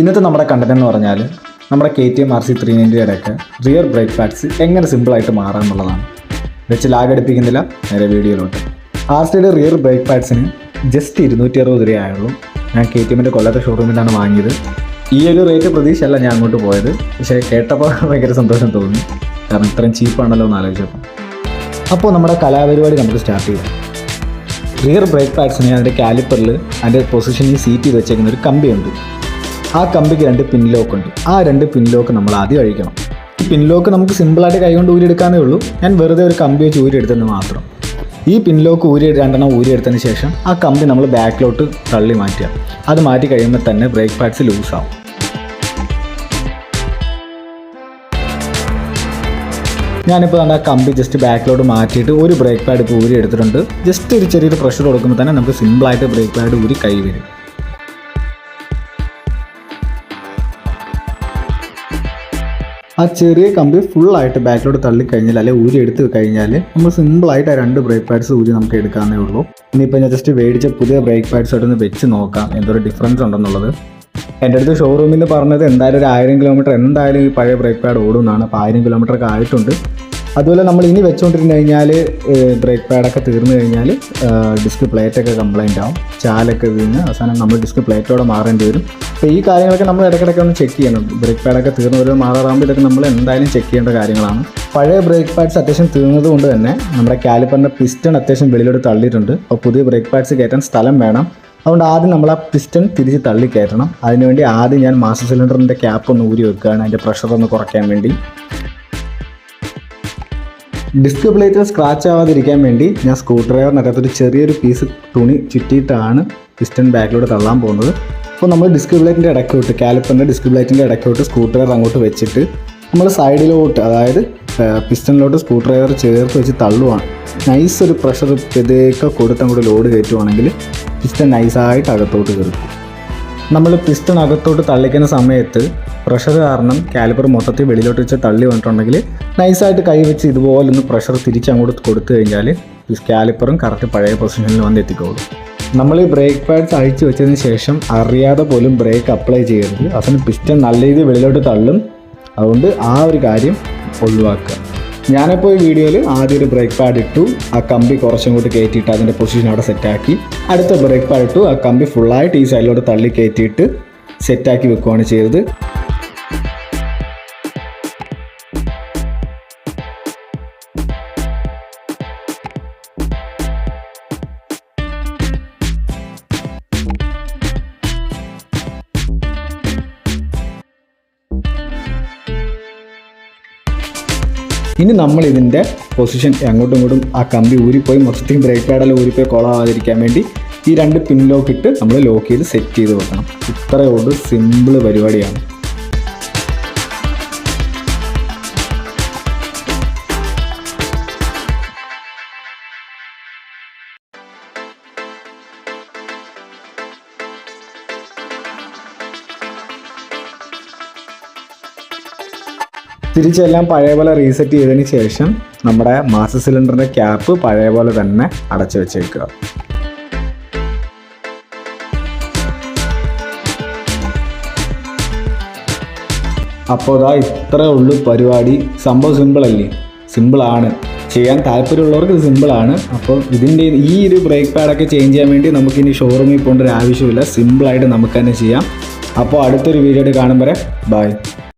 ഇന്നത്തെ നമ്മുടെ കണ്ടന്റ് എന്ന് പറഞ്ഞാൽ നമ്മുടെ K T M R C three നയന്റിയുടെയൊക്കെ rear brake pads എങ്ങനെ സിമ്പിളായിട്ട് മാറാമെന്നുള്ളതാണ് വെച്ച് ലാഗടിപ്പിക്കുന്നില്ല നേരെ വീഡിയോയിലോട്ട് ആർ സിയുടെ റിയർ ബ്രേക്ക് പാഡ്സിന് ജസ്റ്റ് ഇരുന്നൂറ്റി അറുപത് രൂപയായുള്ളൂ ഞാൻ കെ ടി എമ്മിന്റെ കൊല്ലത്തെ ഷോറൂമിലാണ് വാങ്ങിയത്. ഈ ഒരു റേറ്റ് പ്രതീക്ഷയല്ല ഞാൻ അങ്ങോട്ട് പോയത്. പക്ഷേ കേട്ടപ്പോൾ ഭയങ്കര സന്തോഷം തോന്നി. കാരണം ഇത്രയും ചീപ്പാണല്ലോ എന്ന് ആലോചിച്ചപ്പോൾ അപ്പോൾ നമ്മുടെ കലാപരിപാടി നമുക്ക് സ്റ്റാർട്ട് ചെയ്യാം. റിയർ ബ്രേക്ക് പാഡ്സിന് അതിന്റെ കാലിപ്പറിൽ അതിന്റെ പൊസിഷനിൽ സീറ്റ് ചെയ്ത് വെച്ചേക്കുന്ന ഒരു കമ്പിയുണ്ട്. ആ കമ്പിക്ക് രണ്ട് പിൻലോക്ക് ഉണ്ട്. ആ രണ്ട് പിൻ ലോക്ക് നമ്മൾ ആദ്യം അഴിക്കണം. ഈ പിൻലോക്ക് നമുക്ക് സിമ്പിളായിട്ട് കൈകൊണ്ട് ഊരിയെടുക്കാനേ ഉള്ളൂ. ഞാൻ വെറുതെ ഒരു കമ്പി വെച്ച് ഊരിയെടുത്തെന്ന് മാത്രം. ഈ പിൻ പിൻലോക്ക് ഊരി രണ്ടെണ്ണം ഊരിയെടുത്തതിന് ശേഷം ആ കമ്പി നമ്മൾ ബാക്കിലോട്ട് തള്ളി മാറ്റുക. അത് മാറ്റി കഴിയുമ്പോൾ തന്നെ ബ്രേക്ക് പാഡ്സ് ലൂസാവും ഞാനിപ്പോൾ ആ കമ്പി ജസ്റ്റ് ബാക്കിലോട്ട് മാറ്റിയിട്ട് ഒരു ബ്രേക്ക് പാഡ് ഇപ്പോൾ ഊരി എടുത്തിട്ടുണ്ട് ജസ്റ്റ് ഒരു ചെറിയൊരു പ്രഷർ കൊടുക്കുമ്പോൾ തന്നെ നമുക്ക് സിമ്പിളായിട്ട് ബ്രേക്ക് പാഡ് ഊരി കൈ വരും. ആ ചെറിയ കമ്പി ഫുള്ളായിട്ട് ബാക്കിലോട്ട് തള്ളിക്കഴിഞ്ഞാൽ അല്ലെങ്കിൽ ഊരി എടുത്ത് കഴിഞ്ഞാൽ നമ്മൾ സിമ്പിളായിട്ട് ആ രണ്ട് ബ്രേക്ക് പാഡ്സ് ഊരി നമുക്ക് എടുക്കാവുന്നേ ഉള്ളൂ. ഇനിയിപ്പോൾ ഞാൻ ജസ്റ്റ് മേടിച്ച പുതിയ ബ്രേക്ക് പാഡ്സ് ആയിട്ടൊന്ന് വെച്ച് നോക്കാം എന്തൊരു ഡിഫറൻസ് ഉണ്ടെന്നുള്ളത്. എന്റെ അടുത്ത് ഷോറൂമിൽ നിന്ന് പറഞ്ഞത് എന്തായാലും ഒരു ആയിരം കിലോമീറ്റർ എന്തായാലും ഈ പഴയ ബ്രേക്ക് പാഡ് ഓടുന്നതാണ് അപ്പോൾ ആയിരം കിലോമീറ്റർ ഒക്കെ ആയിട്ടുണ്ട്. അതുപോലെ നമ്മൾ ഇനി വെച്ചുകൊണ്ടിരുന്നു കഴിഞ്ഞാൽ ബ്രേക്ക് പാഡൊക്കെ തീർന്നു കഴിഞ്ഞാൽ ഡിസ്ക് പ്ലേറ്റൊക്കെ കംപ്ലൈന്റ് ആവും. ചാലൊക്കെ വീണ് അവസാനം നമ്മൾ ഡിസ്ക് പ്ലേറ്റോടെ മാറേണ്ടി വരും. അപ്പോൾ ഈ കാര്യങ്ങളൊക്കെ നമ്മൾ ഇടയ്ക്കിടയ്ക്ക് ഒന്ന് ചെക്ക് ചെയ്യണം. ബ്രേക്ക് പാഡൊക്കെ തീർന്നു ഒരു മാറാറാകുമ്പോൾ ഇതൊക്കെ നമ്മൾ എന്തായാലും ചെക്ക് ചെയ്യേണ്ട കാര്യങ്ങളാണ്. പഴയ ബ്രേക്ക് പാഡ്സ് അത്യാവശ്യം തീർന്നത് കൊണ്ട് തന്നെ നമ്മുടെ കാലിപ്പറിന്റെ പിസ്റ്റൺ അത്യാവശ്യം വെളിയിലോട്ട് തള്ളിയിട്ടുണ്ട്. അപ്പോൾ പുതിയ ബ്രേക്ക് പാഡ്സ് കയറ്റാൻ സ്ഥലം വേണം. അതുകൊണ്ട് ആദ്യം നമ്മൾ ആ പിസ്റ്റൺ തിരിച്ച് തള്ളി കയറ്റണം അതിനുവേണ്ടി ആദ്യം ഞാൻ മാസ്റ്റർ സിലിണ്ടറിന്റെ ക്യാപ്പ് ഒന്ന് ഊരി വെക്കുകയാണ്. അതിന്റെ പ്രഷർ ഒന്ന് കുറയ്ക്കാൻ വേണ്ടി. ഡിസ്ക് പ്ലേറ്റ് സ്ക്രാച്ച് ആവാതിരിക്കാൻ വേണ്ടി ഞാൻ സ്ക്രൂ ഡ്രൈവറിനകത്തൊരു ചെറിയൊരു പീസ് തുണി ചുറ്റിയിട്ടാണ് പിസ്റ്റൺ ബാക്കിലൂടെ തള്ളാൻ പോകുന്നത്. അപ്പോൾ നമ്മൾ ഡിസ്ക് പ്ലേറ്റിന്റെ ഇടയ്ക്കോട്ട് കാലിപ്പറിന്റെ ഡിസ്ക് പ്ലേറ്റിന്റെ ഇടയ്ക്കോട്ട് സ്ക്രൂ ഡ്രൈവർ അങ്ങോട്ട് വെച്ചിട്ട് നമ്മൾ സൈഡിലോട്ട് അതായത് പിസ്റ്റണിലോട്ട് സ്ക്രൂ ഡ്രൈവർ ചേർത്ത് വെച്ച് തള്ളുവാണ്. നൈസ് ഒരു പ്രഷർ ഇതേക്കെ കൊടുത്ത് അങ്ങോട്ട് ലോഡ് കയറ്റുവാണെങ്കിൽ പിസ്റ്റൺ നൈസായിട്ട് അകത്തോട്ട് കയറും. നമ്മൾ പിസ്റ്റൺ അകത്തോട്ട് തള്ളിക്കുന്ന സമയത്ത് പ്രഷർ കാരണം കാലിപ്പർ മൊത്തത്തിൽ വെളിയിലോട്ട് വെച്ച് തള്ളി വന്നിട്ടുണ്ടെങ്കിൽ നൈസായിട്ട് കൈ വെച്ച് ഇതുപോലൊന്ന് പ്രഷർ തിരിച്ച് അങ്ങോട്ട് കൊടുത്തു കഴിഞ്ഞാൽ കാലിപ്പറും കറക്റ്റ് പഴയ പൊസിഷനിൽ വന്ന് എത്തിക്കോളും. നമ്മൾ ഈ ബ്രേക്ക് പാഡ്സ് അഴിച്ചു വെച്ചതിന് ശേഷം അറിയാതെ പോലും ബ്രേക്ക് അപ്ലൈ ചെയ്യരുത്. അതിന് പിസ്റ്റൺ നല്ല രീതിയിൽ വെളിയിലോട്ട് തള്ളും. അതുകൊണ്ട് ആ ഒരു കാര്യം ഒഴിവാക്കുക. ഞാനിപ്പോൾ ഈ വീഡിയോയിൽ ആദ്യം ഒരു ബ്രേക്ക് പാഡ് ഇട്ടു. ആ കമ്പി കുറച്ചും കൂടി കയറ്റിയിട്ട് അതിന്റെ പൊസിഷൻ അവിടെ സെറ്റാക്കി അടുത്ത ബ്രേക്ക് പാഡ് ഇട്ടു. ആ കമ്പി ഫുള്ളായിട്ട് ഈ സൈഡിലോട്ട് തള്ളി കയറ്റിയിട്ട് സെറ്റാക്കി വെക്കുകയാണ് ചെയ്തത്. ഇനി നമ്മൾ ഇതിന്റെ പൊസിഷൻ അങ്ങോട്ടും ഇങ്ങോട്ടും ആ കമ്പി ഊരിപ്പോയി മൊത്തത്തിൽ ബ്രേക്ക് പാഡെല്ലാം ഊരിപ്പോയി കൊളാവാതിരിക്കാൻ വേണ്ടി ഈ രണ്ട് പിൻ ലോക്ക് ഇട്ട് നമ്മൾ ലോക്ക് ചെയ്ത് സെറ്റ് ചെയ്ത് വെക്കണം. ഇത്രയേ ഉള്ളൂ സിമ്പിൾ പരിപാടിയാണ്. തിരിച്ചെല്ലാം പഴയ പോലെ റീസെറ്റ് ചെയ്തതിന് ശേഷം നമ്മുടെ മാസ്റ്റർ സിലിണ്ടറിന്റെ ക്യാപ്പ് പഴയ പോലെ തന്നെ അടച്ചു വെച്ചേക്കുക. അപ്പോൾ ഇതാ ഇത്രേ ഉള്ളൂ പരിപാടി. സംഭവം സിമ്പിളല്ലേ സിമ്പിളാണ് ചെയ്യാൻ താല്പര്യമുള്ളവർക്ക് ഇത് സിമ്പിളാണ് അപ്പോൾ ഇതിന്റെ ഈ ഒരു ബ്രേക്ക് പാഡൊക്കെ ചേഞ്ച് ചെയ്യാൻ വേണ്ടി നമുക്കിനി ഷോറൂമിൽ പോകേണ്ട ഒരു ആവശ്യമില്ല. സിമ്പിളായിട്ട് നമുക്ക് തന്നെ ചെയ്യാം. അപ്പോൾ അടുത്തൊരു വീഡിയോ കാണുമ്പോൾ ബൈ